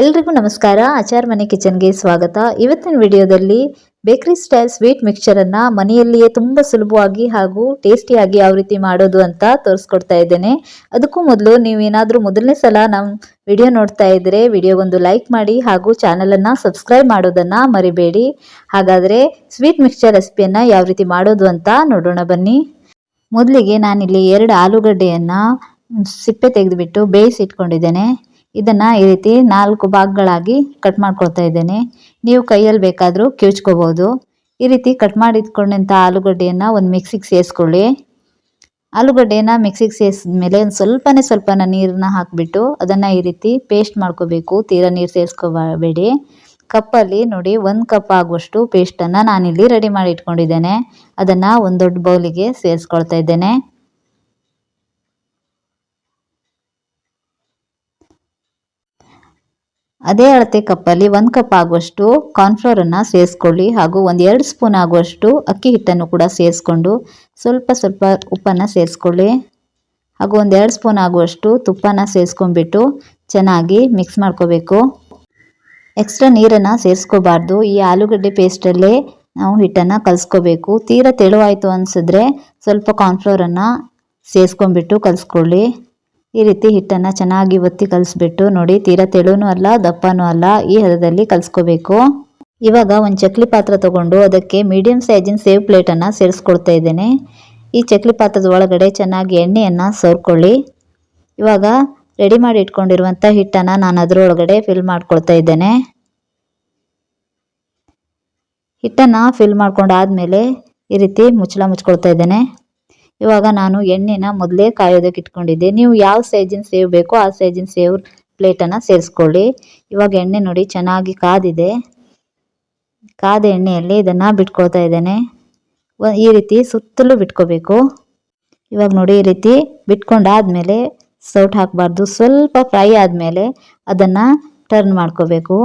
ಎಲ್ರಿಗೂ ನಮಸ್ಕಾರ. ಆಚಾರ್ ಮನೆ ಕಿಚನ್ಗೆ ಸ್ವಾಗತ. ಇವತ್ತಿನ ವಿಡಿಯೋದಲ್ಲಿ ಬೇಕರಿ ಸ್ಟೈಲ್ ಸ್ವೀಟ್ ಮಿಕ್ಸ್ಚರನ್ನು ಮನೆಯಲ್ಲಿಯೇ ತುಂಬ ಸುಲಭವಾಗಿ ಹಾಗೂ ಟೇಸ್ಟಿಯಾಗಿ ಯಾವ ರೀತಿ ಮಾಡೋದು ಅಂತ ತೋರಿಸ್ಕೊಡ್ತಾ ಇದ್ದೇನೆ. ಅದಕ್ಕೂ ಮೊದಲು ನೀವೇನಾದರೂ ಮೊದಲನೇ ಸಲ ನಮ್ಮ ವಿಡಿಯೋ ನೋಡ್ತಾ ಇದ್ದರೆ ವಿಡಿಯೋಗೊಂದು ಲೈಕ್ ಮಾಡಿ ಹಾಗೂ ಚಾನಲನ್ನು ಸಬ್ಸ್ಕ್ರೈಬ್ ಮಾಡೋದನ್ನು ಮರಿಬೇಡಿ. ಹಾಗಾದರೆ ಸ್ವೀಟ್ ಮಿಕ್ಸ್ಚರ್ ರೆಸಿಪಿಯನ್ನು ಯಾವ ರೀತಿ ಮಾಡೋದು ಅಂತ ನೋಡೋಣ ಬನ್ನಿ. ಮೊದಲಿಗೆ ನಾನಿಲ್ಲಿ ಎರಡು ಆಲೂಗಡ್ಡೆಯನ್ನು ಸಿಪ್ಪೆ ತೆಗೆದುಬಿಟ್ಟು ಬೇಯಿಸಿಟ್ಕೊಂಡಿದ್ದೇನೆ. ಇದನ್ನು ಈ ರೀತಿ ನಾಲ್ಕು ಭಾಗಗಳಾಗಿ ಕಟ್ ಮಾಡ್ಕೊಳ್ತಾ ಇದ್ದೇನೆ. ನೀವು ಕೈಯಲ್ಲಿ ಬೇಕಾದರೂ ಕಿವುಚ್ಕೋಬೋದು. ಈ ರೀತಿ ಕಟ್ ಮಾಡಿ ಇಟ್ಕೊಂಡಂಥ ಆಲೂಗಡ್ಡೆಯನ್ನು ಒಂದು ಮಿಕ್ಸಿಗೆ ಸೇರಿಸ್ಕೊಳ್ಳಿ. ಆಲೂಗಡ್ಡೆಯನ್ನ ಮಿಕ್ಸಿಗೆ ಸೇರಿಸಿದ್ಮೇಲೆ ಒಂದು ಸ್ವಲ್ಪನೇ ಸ್ವಲ್ಪನ ನೀರನ್ನ ಹಾಕಿಬಿಟ್ಟು ಅದನ್ನು ಈ ರೀತಿ ಪೇಸ್ಟ್ ಮಾಡ್ಕೋಬೇಕು. ತೀರಾ ನೀರು ಸೇರಿಸ್ಕೋಬೇಡಿ. ಕಪ್ಪಲ್ಲಿ ನೋಡಿ ಒಂದು ಕಪ್ ಆಗುವಷ್ಟು ಪೇಸ್ಟನ್ನು ನಾನಿಲ್ಲಿ ರೆಡಿ ಮಾಡಿ ಇಟ್ಕೊಂಡಿದ್ದೇನೆ ಅದನ್ನು ಒಂದು ದೊಡ್ಡ ಬೌಲಿಗೆ ಸೇರಿಸ್ಕೊಳ್ತಾ ಇದ್ದೇನೆ. ಅದೇ ಅಳತೆ ಕಪ್ಪಲ್ಲಿ ಒಂದು ಕಪ್ ಆಗುವಷ್ಟು ಕಾರ್ನ್ಫ್ಲೋರನ್ನು ಸೇರಿಸ್ಕೊಳ್ಳಿ ಹಾಗೂ ಒಂದು ಎರಡು ಸ್ಪೂನ್ ಆಗುವಷ್ಟು ಅಕ್ಕಿ ಹಿಟ್ಟನ್ನು ಕೂಡ ಸೇರಿಸ್ಕೊಂಡು ಸ್ವಲ್ಪ ಸ್ವಲ್ಪ ಉಪ್ಪನ್ನು ಸೇರಿಸ್ಕೊಳ್ಳಿ. ಹಾಗೂ ಒಂದು ಎರಡು ಸ್ಪೂನ್ ಆಗುವಷ್ಟು ತುಪ್ಪನ ಸೇರಿಸ್ಕೊಂಡ್ಬಿಟ್ಟು ಚೆನ್ನಾಗಿ ಮಿಕ್ಸ್ ಮಾಡ್ಕೋಬೇಕು. ಎಕ್ಸ್ಟ್ರಾ ನೀರನ್ನು ಸೇರಿಸ್ಕೋಬಾರ್ದು. ಈ ಆಲೂಗಡ್ಡೆ ಪೇಸ್ಟಲ್ಲೇ ನಾವು ಹಿಟ್ಟನ್ನು ಕಲಿಸ್ಕೋಬೇಕು. ತೀರಾ ತೆಳುವಾಯಿತು ಅನಿಸಿದ್ರೆ ಸ್ವಲ್ಪ ಕಾರ್ನ್ಫ್ಲೋರನ್ನು ಸೇರಿಸ್ಕೊಂಡ್ಬಿಟ್ಟು ಕಲಿಸ್ಕೊಳ್ಳಿ. ಈ ರೀತಿ ಹಿಟ್ಟನ್ನು ಚೆನ್ನಾಗಿ ಒತ್ತಿ ಕಲಿಸ್ಬಿಟ್ಟು ನೋಡಿ, ತೀರಾ ತೆಳುನೂ ಅಲ್ಲ, ದಪ್ಪನೂ ಅಲ್ಲ, ಈ ಹದದಲ್ಲಿ ಕಲಿಸ್ಕೋಬೇಕು. ಇವಾಗ ಒಂದು ಚಕ್ಲಿ ಪಾತ್ರ ತಗೊಂಡು ಅದಕ್ಕೆ ಮೀಡಿಯಂ ಸೈಜಿನ ಸೇವ್ ಪ್ಲೇಟನ್ನು ಸೇರಿಸ್ಕೊಳ್ತಾ ಇದ್ದೇನೆ. ಈ ಚಕ್ಲಿ ಪಾತ್ರದ ಒಳಗಡೆ ಚೆನ್ನಾಗಿ ಎಣ್ಣೆಯನ್ನು ಸೋರ್ಕೊಳ್ಳಿ. ಇವಾಗ ರೆಡಿ ಮಾಡಿ ಇಟ್ಕೊಂಡಿರುವಂಥ ಹಿಟ್ಟನ್ನು ನಾನು ಅದರೊಳಗಡೆ ಫಿಲ್ ಮಾಡ್ಕೊಳ್ತಾ ಇದ್ದೇನೆ. ಹಿಟ್ಟನ್ನು ಫಿಲ್ ಮಾಡ್ಕೊಂಡಾದ್ಮೇಲೆ ಈ ರೀತಿ ಮುಚ್ಚಳ ಮುಚ್ಕೊಳ್ತಾ ಇದ್ದೇನೆ. ಇವಾಗ ನಾನು ಎಣ್ಣೆನ ಮೊದಲೇ ಕಾಯೋದಕ್ಕೆ ಇಟ್ಕೊಂಡಿದ್ದೆ. ನೀವು ಯಾವ ಸೈಜಿನ ಸೇವ್ ಬೇಕೋ ಆ ಸೈಜಿನ ಸೇವ್ ಪ್ಲೇಟನ್ನು ಸೇರಿಸ್ಕೊಳ್ಳಿ. ಇವಾಗ ಎಣ್ಣೆ ನೋಡಿ ಚೆನ್ನಾಗಿ ಕಾದಿದೆ. ಕಾದ ಎಣ್ಣೆಯಲ್ಲಿ ಇದನ್ನು ಬಿಟ್ಕೊಳ್ತಾ ಇದ್ದೇನೆ. ಈ ರೀತಿ ಸುತ್ತಲೂ ಬಿಟ್ಕೋಬೇಕು. ಇವಾಗ ನೋಡಿ ಈ ರೀತಿ ಬಿಟ್ಕೊಂಡಾದಮೇಲೆ ಸೌಟ್ ಹಾಕಬಾರ್ದು. ಸ್ವಲ್ಪ ಫ್ರೈ ಆದಮೇಲೆ ಅದನ್ನು ಟರ್ನ್ ಮಾಡ್ಕೋಬೇಕು.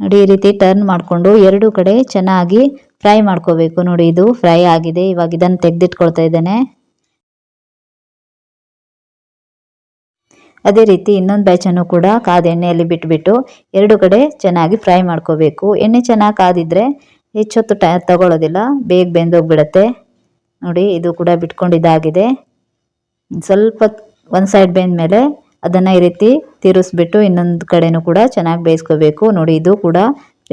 ನೋಡಿ ಈ ರೀತಿ ಟರ್ನ್ ಮಾಡಿಕೊಂಡು ಎರಡು ಕಡೆ ಚೆನ್ನಾಗಿ ಫ್ರೈ ಮಾಡ್ಕೋಬೇಕು. ನೋಡಿ, ಇದು ಫ್ರೈ ಆಗಿದೆ. ಇವಾಗ ಇದನ್ನು ತೆಗೆದಿಟ್ಕೊಳ್ತಾ ಇದ್ದೇನೆ. ಅದೇ ರೀತಿ ಇನ್ನೊಂದು ಬ್ಯಾಚನ್ನು ಕೂಡ ಕಾದ ಎಣ್ಣೆಯಲ್ಲಿ ಬಿಟ್ಬಿಟ್ಟು ಎರಡು ಕಡೆ ಚೆನ್ನಾಗಿ ಫ್ರೈ ಮಾಡ್ಕೋಬೇಕು. ಎಣ್ಣೆ ಚೆನ್ನಾಗಿ ಕಾದಿದ್ರೆ ಹೆಚ್ಚೊತ್ತು ಟ, ತಗೊಳ್ಳೋದಿಲ್ಲ. ಬೇಗ ಬೆಂದೋಗ್ಬಿಡತ್ತೆ. ನೋಡಿ, ಇದು ಕೂಡ ಬಿಟ್ಕೊಂಡಿದ್ದಾಗಿದೆ ಸ್ವಲ್ಪ ಒಂದು ಸೈಡ್ ಬೆಂದ ಮೇಲೆ ಅದನ್ನು ಈ ರೀತಿ ತಿರುಗಿಸ್ಬಿಟ್ಟು ಇನ್ನೊಂದು ಕಡೆನೂ ಕೂಡ ಚೆನ್ನಾಗಿ ಬೇಯಿಸ್ಕೋಬೇಕು. ನೋಡಿ, ಇದು ಕೂಡ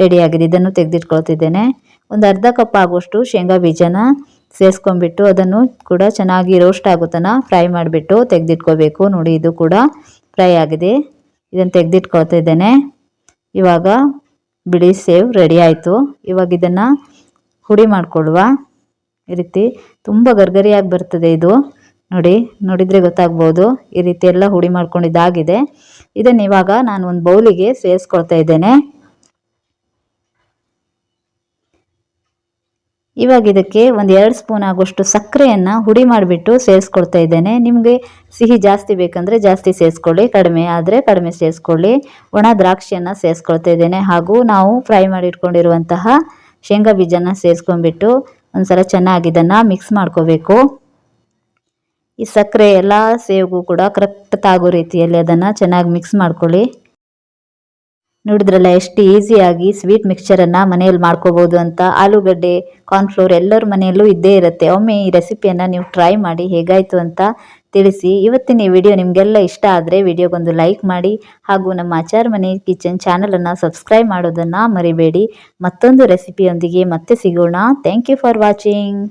ರೆಡಿಯಾಗಿದೆ ಇದನ್ನು ತೆಗೆದಿಟ್ಕೊಳ್ತಿದ್ದೇನೆ. ಒಂದು ಅರ್ಧ ಕಪ್ ಆಗುವಷ್ಟು ಶೇಂಗಾ ಬೀಜನ ಸೇರಿಸ್ಕೊಂಡ್ಬಿಟ್ಟು ಅದನ್ನು ಕೂಡ ಚೆನ್ನಾಗಿ ರೋಸ್ಟ್ ಆಗುತ್ತನ ಫ್ರೈ ಮಾಡಿಬಿಟ್ಟು ತೆಗೆದಿಟ್ಕೋಬೇಕು. ನೋಡಿ, ಇದು ಕೂಡ ಫ್ರೈ ಆಗಿದೆ. ಇದನ್ನು ತೆಗೆದಿಟ್ಕೊಳ್ತಾ ಇದ್ದೇನೆ. ಇವಾಗ ಬಿಳಿ ಸೇವ್ ರೆಡಿ ಆಯಿತು. ಇವಾಗ ಇದನ್ನು ಹುಡಿ ಮಾಡಿಕೊಳ್ಳುವ. ಈ ರೀತಿ ತುಂಬ ಗರ್ಗರಿಯಾಗಿ ಬರ್ತದೆ ಇದು. ನೋಡಿ, ನೋಡಿದರೆ ಗೊತ್ತಾಗ್ಬೋದು. ಈ ರೀತಿ ಎಲ್ಲ ಹುಡಿ ಮಾಡ್ಕೊಂಡಿದ್ದಾಗಿದೆ. ಇದನ್ನು ಇವಾಗ ನಾನು ಒಂದು ಬೌಲಿಗೆ ಸೇರಿಸ್ಕೊಳ್ತಾ ಇದ್ದೇನೆ. ಇವಾಗ ಇದಕ್ಕೆ ಒಂದು ಎರಡು ಸ್ಪೂನ್ ಆಗುವಷ್ಟು ಸಕ್ಕರೆಯನ್ನು ಹುಡಿ ಮಾಡಿಬಿಟ್ಟು ಸೇರಿಸ್ಕೊಳ್ತಾ ಇದ್ದೇನೆ. ನಿಮಗೆ ಸಿಹಿ ಜಾಸ್ತಿ ಬೇಕಂದರೆ ಜಾಸ್ತಿ ಸೇರಿಸ್ಕೊಳ್ಳಿ, ಕಡಿಮೆ ಆದರೆ ಕಡಿಮೆ ಸೇರಿಸ್ಕೊಳ್ಳಿ. ಒಣ ದ್ರಾಕ್ಷಿಯನ್ನು ಸೇರಿಸ್ಕೊಳ್ತಾ ಇದ್ದೇನೆ. ಹಾಗೂ ನಾವು ಫ್ರೈ ಮಾಡಿಟ್ಕೊಂಡಿರುವಂತಹ ಶೇಂಗಾ ಬೀಜನ ಸೇರಿಸ್ಕೊಂಡ್ಬಿಟ್ಟು ಒಂದ್ಸಲ ಚೆನ್ನಾಗಿ ಇದನ್ನು ಮಿಕ್ಸ್ ಮಾಡ್ಕೋಬೇಕು. ಈ ಸಕ್ಕರೆ ಎಲ್ಲ ಸೇವಿಗೂ ಕೂಡ ಕರೆಕ್ಟ್ ತಾಗೋ ರೀತಿಯಲ್ಲಿ ಅದನ್ನು ಚೆನ್ನಾಗಿ ಮಿಕ್ಸ್ ಮಾಡ್ಕೊಳ್ಳಿ. ನೋಡಿದ್ರಲ್ಲ, ಎಷ್ಟು ಈಸಿಯಾಗಿ ಸ್ವೀಟ್ ಮಿಕ್ಸ್ಚರನ್ನು ಮನೆಯಲ್ಲಿ ಮಾಡ್ಕೋಬೋದು ಅಂತ. ಆಲೂಗಡ್ಡೆ ಕಾರ್ನ್ಫ್ಲೋರ್ ಎಲ್ಲರ ಮನೆಯಲ್ಲೂ ಇದ್ದೇ ಇರುತ್ತೆ. ಒಮ್ಮೆ ಈ ರೆಸಿಪಿಯನ್ನು ನೀವು ಟ್ರೈ ಮಾಡಿ ಹೇಗಾಯಿತು ಅಂತ ತಿಳಿಸಿ. ಇವತ್ತಿನ ಈ ವಿಡಿಯೋ ನಿಮಗೆಲ್ಲ ಇಷ್ಟ ಆದರೆ ವಿಡಿಯೋಗೊಂದು ಲೈಕ್ ಮಾಡಿ. ಹಾಗೂ ನಮ್ಮ ಆಚಾರ ಮನೆ ಕಿಚನ್ ಚಾನಲನ್ನು ಸಬ್ಸ್ಕ್ರೈಬ್ ಮಾಡೋದನ್ನು ಮರಿಬೇಡಿ. ಮತ್ತೊಂದು ರೆಸಿಪಿಯೊಂದಿಗೆ ಮತ್ತೆ ಸಿಗೋಣ. Thank you for watching